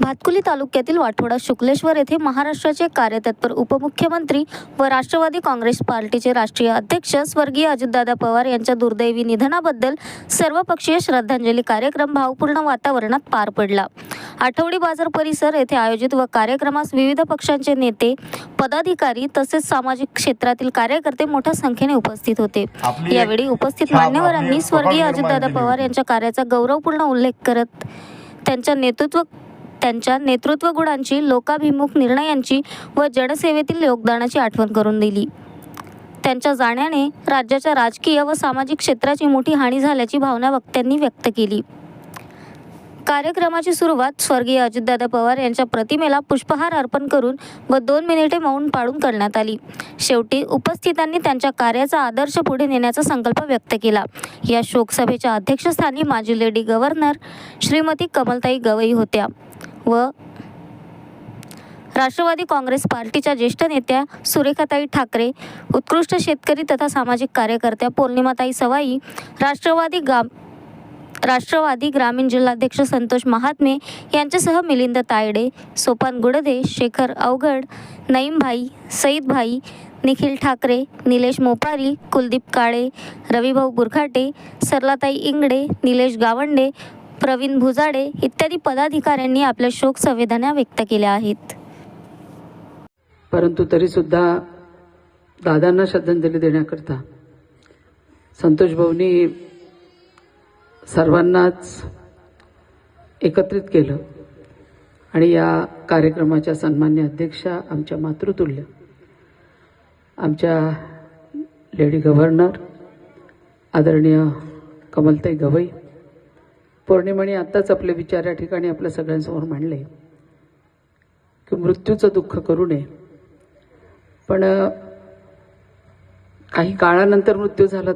भातकुली तालुक्यातील वाठोडा शुक्लेश्वर येथे महाराष्ट्राचे कार्यतत्पर उपमुख्यमंत्री व राष्ट्रवादी काँग्रेस पार्टीचे राष्ट्रीय अध्यक्ष स्वर्गीय अजितदादा पवार यांच्या दुर्दैवी निधनाबद्दल सर्वपक्षीय श्रद्धांजली कार्यक्रम भावपूर्ण वातावरणात पार पडला. आठवडी बाजार परिसर येथे आयोजित व कार्यक्रमास विविध पक्षांचे नेते पदाधिकारी तसेच सामाजिक क्षेत्रातील कार्यकर्ते मोठ्या संख्येने उपस्थित होते. यावेळी उपस्थित मान्यवरांनी स्वर्गीय अजितदादा पवार यांच्या कार्याचा गौरवपूर्ण उल्लेख करत त्यांच्या नेतृत्व त्यांच्या नेतृत्व गुणांची लोकाभिमुख निर्णयांची व जनसेवेतील योगदानाची आठवण करून दिली. त्यांच्या जाण्याने राज्याच्या राजकीय व सामाजिक क्षेत्राची मोठी हानी झाल्याची भावना वक्त्यांनी व्यक्त केली. कार्यक्रमाची सुरुवात स्वर्गीय अजितदादा पवार यांच्या प्रतिमेला पुष्पहार अर्पण करून व दोन मिनिटे मौन पाळून करण्यात आली. शेवटी उपस्थितांनी त्यांच्या कार्याचा आदर्श पुढे नेण्याचा संकल्प व्यक्त केला. या शोकसभेच्या अध्यक्षस्थानी माजी लेडी गव्हर्नर श्रीमती कमलताई गवई होत्या व राष्ट्रवादी काँग्रेस पार्टीच्या ज्येष्ठ नेत्या सुरेखाताई ठाकरे उत्कृष्ट शेतकरी तथा सामाजिक कार्यकर्त्या पौर्णिमाताई सवाई राष्ट्रवादी गा राष्ट्रवादी ग्रामीण जिल्हाध्यक्ष संतोष महात्मे यांच्यासह मिलिंद तायडे सोपान गुडदे शेखर अवघड नईमभाई सईदभाई निखिल ठाकरे निलेश मोपारी कुलदीप काळे रविभाऊ बुरखाटे सरलाताई इंगडे निलेश गावंडे प्रवीण भुजाडे इत्यादी पदाधिकाऱ्यांनी आपल्या शोक संवेदना व्यक्त केल्या आहेत. परंतु तरीसुद्धा दादांना श्रद्धांजली देण्याकरता संतोष भाऊनी सर्वांनाच एकत्रित केलं आणि या कार्यक्रमाच्या सन्मान्य अध्यक्षा आमच्या मातृतुल्य आमच्या लेडी गव्हर्नर आदरणीय कमलताई गवई पौर्णिमाने आत्ताच आपले विचार या ठिकाणी आपल्या सगळ्यांसमोर मांडले की मृत्यूचं दुःख करू नये. पण काही काळानंतर मृत्यू झाला तर